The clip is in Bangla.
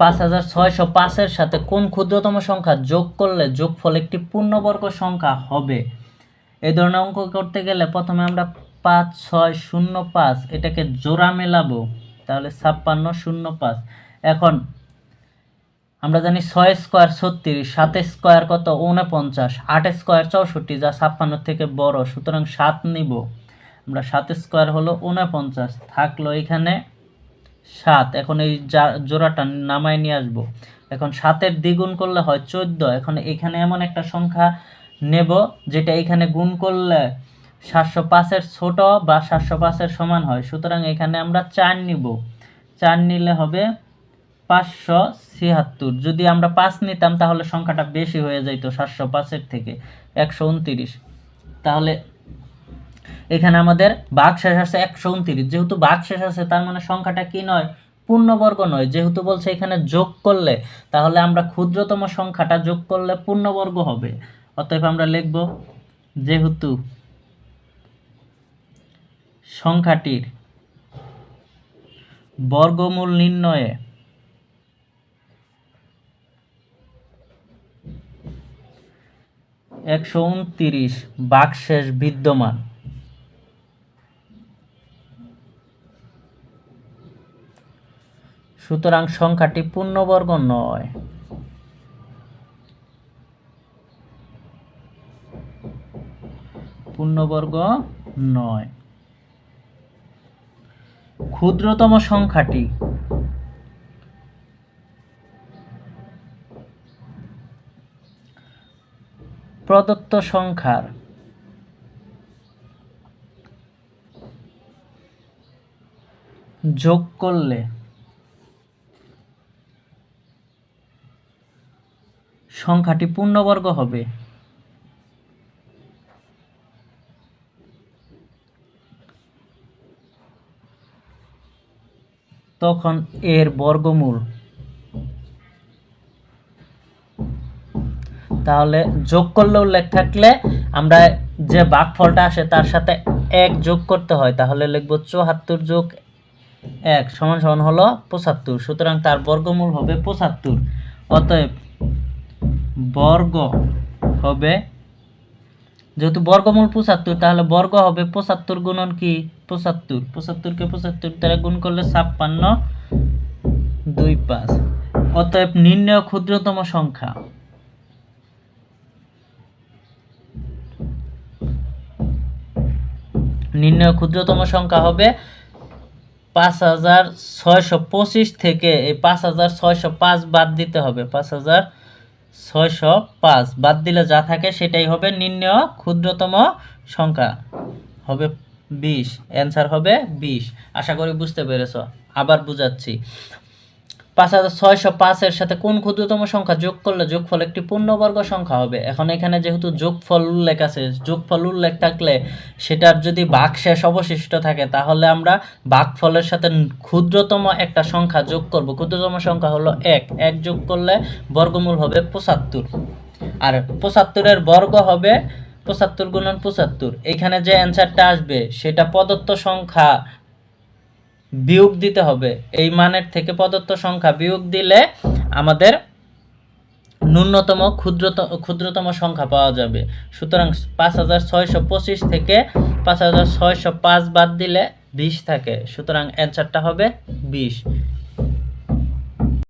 পাঁচ হাজার ছয়শো পাঁচের সাথে কোন ক্ষুদ্রতম সংখ্যা যোগ করলে যোগফল একটি পূর্ণবর্গ সংখ্যা হবে? এই ধরনের অঙ্ক করতে গেলে প্রথমে আমরা পাঁচ, ছয়, শূন্য, পাঁচ এটাকে জোড়া মেলাবো। তাহলে ছাপ্পান্ন, শূন্য, পাঁচ। এখন আমরা জানি ছয় স্কোয়ার ছত্রিশ, সাত স্কোয়ার কত? উনপঞ্চাশ আট স্কোয়ার চৌষট্টি, যা ছাপ্পান্ন থেকে বড়। সুতরাং সাত নিব। আমরা সাত স্কোয়ার হলো উনপঞ্চাশ থাকল এখানে সাত। এখন এই জোড়াটা নামায় নিয়ে আসব। এখন সাতের দ্বিগুণ করলে হয় চোদ্দ। এখন এখানে এমন একটা সংখ্যা নেব যেটা এখানে গুণ করলে সাতশো পাঁচের ছোট বা সাতশো পাঁচের সমান হয়। সুতরাং এখানে আমরা চার নিব। চার নিলে হবে পাঁচশো ছিয়াত্তর। যদি আমরা পাঁচ নিতাম তাহলে সংখ্যাটা বেশি হয়ে যাইত সাতশো পাঁচের থেকে। একশো উনতিরিশ। তাহলে এখানে আমাদের বাঘ শেষ আছে একশো উনত্রিশ। যেহেতু বাঘ শেষ আছে, তার মানে সংখ্যাটা কি নয়? পূর্ণবর্গ নয়। যেহেতু বলছে এখানে যোগ করলে, তাহলে আমরা ক্ষুদ্রতম সংখ্যাটা যোগ করলে পূর্ণবর্গ হবে। অতএব আমরা লিখব, যেহেতু সংখ্যাটির বর্গমূল নির্ণয়ে একশো উনতিরিশ বাকশেষ বিদ্যমান। সুতরাং সংখ্যাটি পূর্ণবর্গ নয়। পূর্ণবর্গ নয়। ক্ষুদ্রতম সংখ্যাটি প্রদত্ত সংখ্যার যোগ করলে সংখ্যাটি পূর্ণবর্গ হবে। তখন এর বর্গমূল। তাহলে যোগ করলে উল্লেখ থাকলে আমরা যে ভাগফলটা আসে তার সাথে এক যোগ করতে হয়, তাহলে লিখব চুয়াত্তর যোগ এক সমান সমান হলো পঁচাত্তর, সুতরাং তার বর্গমূল হবে পঁচাত্তর। অতএব বর্গ হবে, যেহেতু বর্গমূল পঁচাত্তর, তাহলে বর্গ হবে পঁচাত্তর গুণন কি? পঁচাত্তর। পঁচাত্তরকে পঁচাত্তর দ্বারা গুণ করলে ছাপ্পান্ন, দুই পাঁচ। অতএব নির্ণয় ক্ষুদ্রতম সংখ্যা। নির্ণয় ক্ষুদ্রতম সংখ্যা হবে পাঁচ হাজার ছয়শো পঁচিশ থেকে এই পাঁচ হাজার ছয়শো পাঁচ বাদ দিতে হবে। পাঁচ হাজার ছয়শো পাঁচ। বাদ দিলে যা থাকে সেটাই হবে নিম্ন ক্ষুদ্রতম সংখ্যা। হবে বিশ। অ্যান্সার হবে বিশ। আশা করি বুঝতে পেরেছ। আবার বুঝাচ্ছি। পাঁচ হাজার ছয়শো পাঁচের সাথে কোন ক্ষুদ্রতম সংখ্যা যোগ করলে যোগফল একটি পূর্ণবর্গ সংখ্যা হবে? এখন এখানে যেহেতু যোগফল উল্লেখ আছে, যোগফল উল্লেখ থাকলে সেটার যদি বাকশেষ অবশিষ্ট থাকে, তাহলে আমরা বাকফলের সাথে ক্ষুদ্রতম একটা সংখ্যা যোগ করব। ক্ষুদ্রতম সংখ্যা হলো এক। এক যোগ করলে বর্গমূল হবে পঁচাত্তর। আর পঁচাত্তরের বর্গ হবে পঁচাত্তর গুণন পঁচাত্তর। এখানে যে অ্যান্সারটা আসবে, সেটা প্রদত্ত সংখ্যা বিয়োগ দিতে হবে। এই মানের থেকে প্রদত্ত সংখ্যা বিয়োগ দিলে আমাদের ন্যূনতম ক্ষুদ্রত, ক্ষুদ্রতম সংখ্যা পাওয়া যাবে। সুতরাং পাঁচ হাজার ছয়শো পঁচিশ থেকে পাঁচ হাজার ছয়শো পাঁচ বাদ দিলে বিশ থাকে। সুতরাং অ্যান্সারটা হবে বিশ।